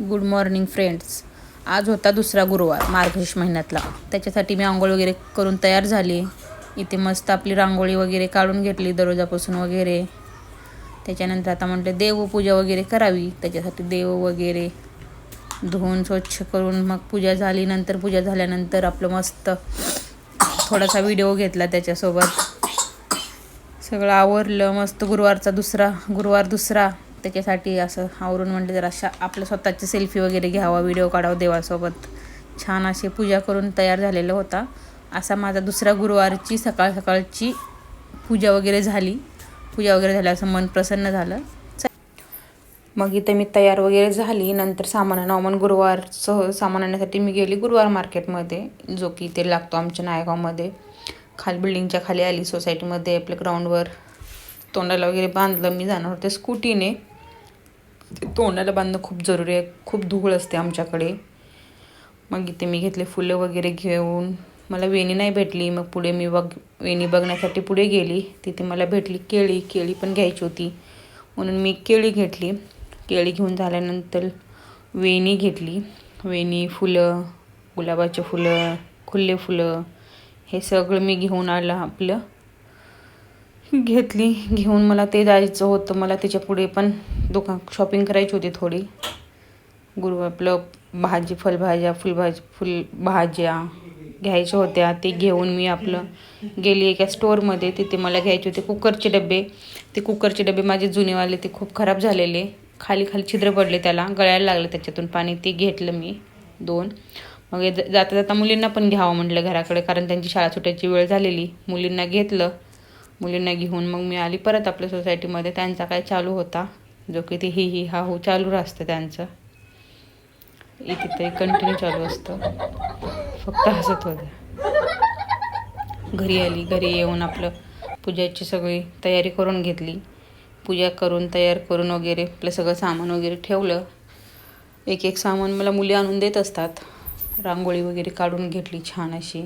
Good morning friends आज होता दुसरा गुरुवार मार्गशीर्ष महिन्यातला. त्याच्यासाठी मी आंघोळ वगैरे करून तयार झाली. इथे मस्त आपली रांगोळी वगैरे काढून घेतली दररोजापासून वगैरे. त्याच्यानंतर आता म्हटलं देवपूजा वगैरे करावी. त्याच्यासाठी देव वगैरे धुवून स्वच्छ करून मग पूजा झाली. नंतर पूजा झाल्यानंतर आपलं मस्त थोडासा व्हिडिओ घेतला त्याच्यासोबत. सगळं आवरलं. मस्त गुरुवारचा दुसरा गुरुवार दुसरा. त्याच्यासाठी असं आवरून म्हटलं जरा अशा आपल्या स्वतःची सेल्फी वगैरे घ्यावा व्हिडिओ काढावा देवासोबत. छान अशी पूजा करून तयार झालेला होता. असा माझा दुसरा गुरुवारची सकाळ सकाळची पूजा वगैरे झाली. पूजा वगैरे झाली असं मन प्रसन्न झालं. मग इथे मी तयार वगैरे झाली. नंतर सामान नवमान गुरुवारसह सामान आणण्यासाठी मी गेली गुरुवार मार्केटमध्ये जो की इथे लागतो आमच्या नायगावमध्ये. खाली बिल्डिंगच्या खाली आली सोसायटीमध्ये आपल्या ग्राउंडवर तोंडाला वगैरे बांधलं मी जाणार होते स्कूटीने तोंडाला बांधणं खूप जरुरी आहे. खूप धूळ असते आमच्याकडे. मग इथे मी घेतले फुलं वगैरे घेऊन. मला वेणी नाही भेटली. मग पुढे मी बघ वेणी बघण्यासाठी पुढे गेली. तिथे मला भेटली केळी. केळी पण घ्यायची होती. म्हणून मी केळी घेतली. केळी घेऊन झाल्यानंतर वेणी घेतली. वेणी फुलं गुलाबाचे फुलं खुल्ले फुलं हे सगळं मी घेऊन आलं आपलं. घेतली घेऊन मला ते जायचं होतं. मला त्याच्या पुढे पण दुकान शॉपिंग करायची होती थोडी. गुरु आपलं भाजी फलभाज्या फुलभाजी फुल भाज्या घ्यायच्या होत्या. ते घेऊन मी आपलं गेली एका स्टोअरमध्ये तिथे मला घ्यायचे होते कुकरचे डबे. ते कुकरचे डबे माझे जुनेवाले ते खूप खराब झालेले. खाली खाली छिद्र पडले त्याला. गळायला लागलं त्याच्यातून पाणी. ते घेतलं मी दोन. मग ज- जाता जाता मुलींना पण घ्यावं म्हटलं घराकडे. कारण त्यांची शाळा सुटायची वेळ झालेली. मुलींना घेतलं. मुलींना घेऊन मग मी आली परत आपल्या सोसायटीमध्ये त्यांचा काय चालू होता. जो की ते ही ही हा हो चालू असतं त्यांचं. इथे ते कंटिन्यू चालू असतं. फक्त हसत होते घरी आली घरी येऊन आपलं पूजाची सगळी तयारी करून घेतली. पूजा करून तयार करून वगैरे आपलं सगळं सामान वगैरे ठेवलं. एक एक सामान मला मुली आणून देत असतात. रांगोळी वगैरे काढून घेतली छान अशी.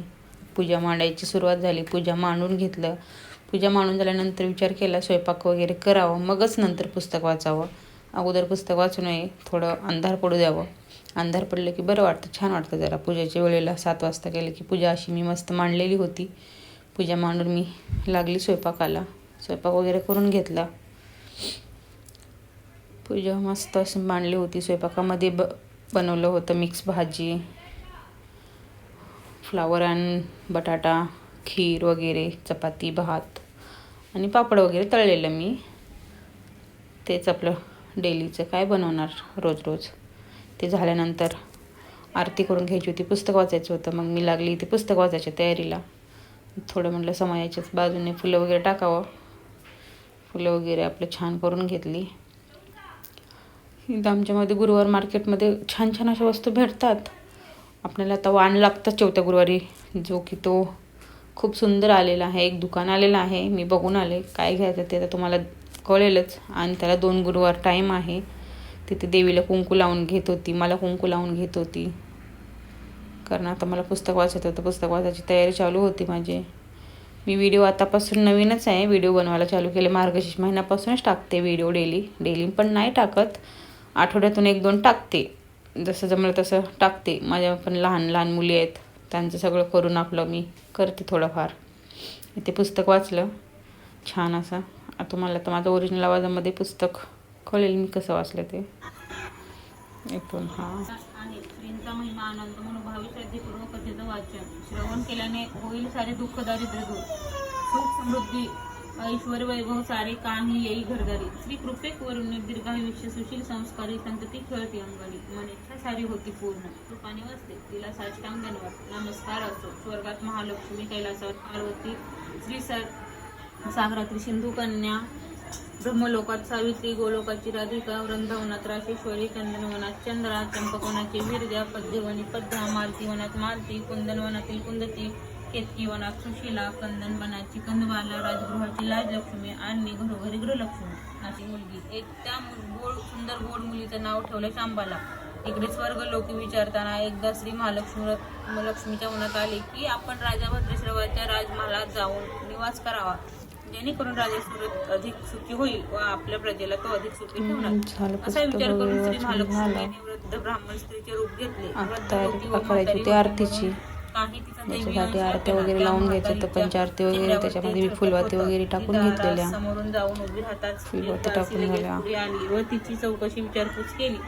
पूजा मांडायची सुरुवात झाली. पूजा मांडून घेतलं. पूजा मांडून झाल्यानंतर विचार केला स्वयंपाक वगैरे करावं मगच नंतर पुस्तक वाचावं. अगोदर पुस्तक वाचू नये थोडं अंधार पडू द्यावं. अंधार पडलं की बरं वाटतं छान वाटतं जरा. पूजेच्या वेळेला सात वाजता केलं की पूजा अशी मी मस्त मांडलेली होती. पूजा मांडून मी लागली स्वयंपाकाला. स्वयंपाक वगैरे करून घेतला. पूजा मस्त अशी मांडली होती. स्वयंपाकामध्ये ब बनवलं होतं मिक्स भाजी फ्लावर अँड बटाटा खीर वगैरे चपाती भात. आणि पापड वगैरे तळलेलं मी. तेच आपलं डेलीचं काय बनवणार रोज रोज. ते झाल्यानंतर आरती करून घ्यायची होती पुस्तक वाचायचं होतं. मग मी लागली ते पुस्तक वाचायच्या तयारीला. थोडं म्हटलं समयाच्याच बाजूने फुलं वगैरे टाकावं. फुलं वगैरे आपलं छान करून घेतली. इथं आमच्यामध्ये गुरुवार मार्केटमध्ये छान छान अशा वस्तू भेटतात. आपल्याला आता वाण लागतं चौथ्या गुरुवारी. जो की तो खूप सुंदर आलेला आहे. एक दुकान आलेलं आहे. मी बघून आले काय घ्यायचं ते तर तुम्हाला कळेलच. आणि त्याला दोन गुरुवार टाईम आहे. तिथे देवीला कुंकू लावून घेत होती. मला कुंकू लावून घेत होती. कारण आता मला पुस्तक वाचायचं होतं. पुस्तक वाचायची तयारी चालू होती माझी. मी व्हिडिओ आतापासून नवीनच आहे. व्हिडिओ बनवायला चालू केले. मार्गशीर्ष महिन्यापासूनच टाकते व्हिडिओ डेली डेली पण नाही टाकत. आठवड्यातून एक दोन टाकते. जसं जमलं तसं टाकते. माझ्या पण लहान लहान मुली आहेत. त्यांचं सगळं करून आपलं मी करते थोडंफार. ते पुस्तक वाचलं. छान असं. आता तुम्हाला तर माझं ओरिजिनल आवाजामध्ये पुस्तक कळेल मी कसं वाचलं ते. इथून हां. आहे महिमा आनंद म्हणून भावी श्रद्धेपूर्वक कथेचं वाचन. श्रवण केल्याने होईल सारे दुःख दारिद्र्य दूर. सुख समृद्धी ऐश्वर वैभव सारे काही येई घरदारी श्री कृपेक वरून दीर्घायुष्य सुशील संस्कारी संतती खेळती अंगणी. मन इच्छा सारी होती पूर्ण. कृपाने वाचते तिला साष्टांग धन्यवाद नमस्कार असो. स्वर्गात महालक्ष्मी कैलासावर पार्वती. श्री सर सागरात्री सिंधू कन्या. ब्रह्मलोकात सावित्री गोलोकाची राधिका वृंदावनात राशेश्वरी चंदनवनात चंद्रा चंपकवनाची वीर्या पद्यवनी पद्या मालती वनात मालती कुंदनवनातील कुंदती केतकी वनात सुशीला कंदन वनाची कंदवाला राजगृहाची लाजलक्ष्मी आणि घरोघरी गृहलक्ष्मी. अशी मुलगी. एक त्या गोड सुंदर गोड मुलीचं नाव ठेवलं शांबाला. इकडे स्वर्ग लोकी विचारताना एकदा श्री महालक्ष्मी लक्ष्मीच्या मनात आले की आपण राजा भद्रेश्वराच्या राजमहालात जाऊन निवास करावा. जेणेकरून राजा सुरत अधिक सुखी होईल व आपल्या प्रजेला तो अधिक सुखी ठेवणार. असा विचार करून श्री व्रत वृद्ध ब्राह्मण स्त्रीचे रूप घेतले. वृद्ध त्याच्यासाठी आरत्या होता. वगैरे लावून घ्यायचं तर पंचारती वगैरे त्याच्यामध्ये मी फुलवाती. वगैरे टाकून घेतलेल्या. समोरून जाऊन उभी राहताच फुलवाती टाकून झाल्या. व तिची चौकशी विचारपूस केली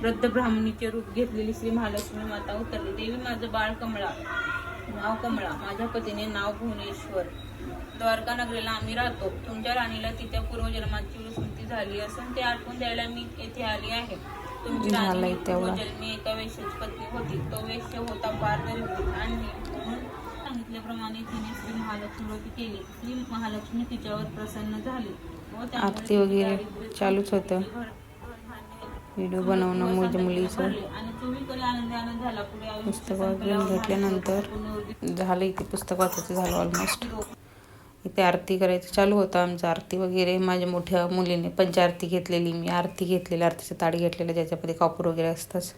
वृद्ध ब्राह्मणीचे रूप घेतलेली श्री महालक्ष्मी माता उतरली देवी माझं बाळ कमळा नाव कमळा माझ्या पतीने नाव भुवनेश्वर द्वारका नगरीला आम्ही राहतो तुमच्या राणीला तिच्या पूर्वजन्माची स्मृती झाली असून ते आठवून द्यायला मी येथे आली आहे झालंय तेवढं. पूर्वजन्मी एका वेश्याची पत्नी होती तो वेश्य होता पारदर्शी आणि म्हणून सांगितल्याप्रमाणे तिने श्री महालक्ष्मी केली. श्री महालक्ष्मी तिच्यावर प्रसन्न झाली व आरती वगैरे चालूच होतं. व्हिडिओ बनवणं मुली मुलीचं. पुस्तक वाचून घेतल्यानंतर झालं इथे पुस्तक वाचायचं झालं ऑलमोस्ट इथे आरती करायचं चालू होतं आमचं आरती वगैरे. माझ्या मोठ्या मुलीने पंचारती घेतलेली मी आरती घेतलेली आरतीचं ताट घेतलेलं ज्याच्यामध्ये कापूर वगैरे असतंच.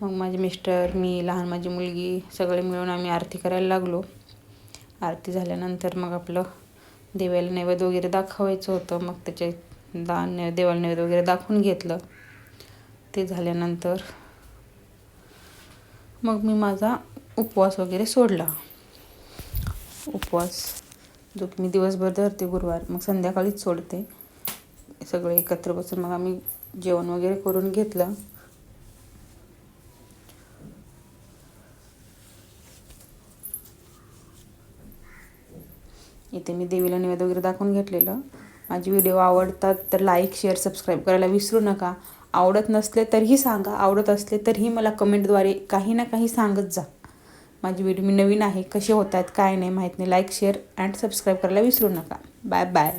मग माझे मिस्टर मी लहान माझी मुलगी सगळे मिळून आम्ही आरती करायला लागलो. आरती झाल्यानंतर मग आपलं देवाला नैवेद्य वगैरे दाखवायचं होतं. मग त्याचे दा नै देवाला नैवेद्य वगैरे दाखवून घेतलं. ते झाल्यानंतर मग मी माझा उपवास वगैरे सोडला. उपवास जो की मी दिवसभर धरते गुरुवार मग संध्याकाळीच सोडते. सगळे एकत्र बसून मग आम्ही जेवण वगैरे करून घेतलं. इथे मी देवीला निवेदन वगैरे दाखवून घेतलेलं. माझे व्हिडिओ आवडतात तर लाईक शेअर सबस्क्राईब करायला विसरू नका. आवडत नसले तरीही सांगा आवडत असले तरीही मला कमेंटद्वारे काही ना काही सांगत जा. माझी व्हिडिओ मी नवीन आहे कसे होत आहेत काय नाही माहीत नाही. लाईक शेअर अँड सबस्क्राईब करायला विसरू नका. Bye bye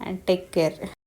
and take care